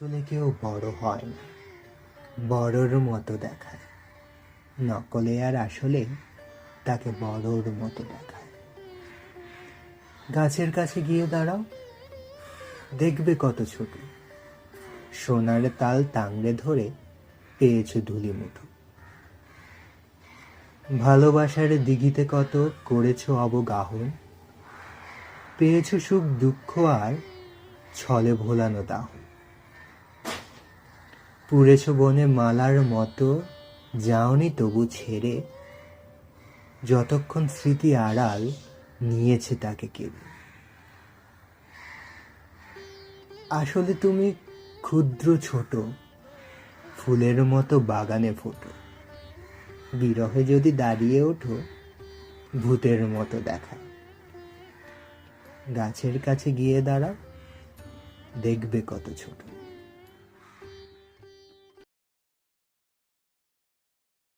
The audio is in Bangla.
আসলে কেউ বড় হয় না। বড়র মতো দেখায়। নকলে আর আসলে তাকে বড়র মতো দেখায়। গাছের কাছে গিয়ে দাঁড়াও, দেখবে কত ছোট। সোনার তাল টাংড়ে ধরে পেয়েছ ধুলি মুঠো। ভালোবাসার দিঘিতে কত করেছ অবগাহন। পেয়েছ সুখ দুঃখ আর ছলে ভোলানো দাহ পুড়েছ বনে মালার মতো, যাওনি তবু ছেড়ে। যতক্ষণ স্মৃতি আড়াল নিয়েছে তাকে কেউ। আসলে তুমি ক্ষুদ্র ছোট, ফুলের মতো বাগানে ফোটো। বিরহে যদি দাঁড়িয়ে ওঠো, ভূতের মতো দেখায় গাছের কাছে গিয়ে দাঁড়াও, দেখবে কত ছোট।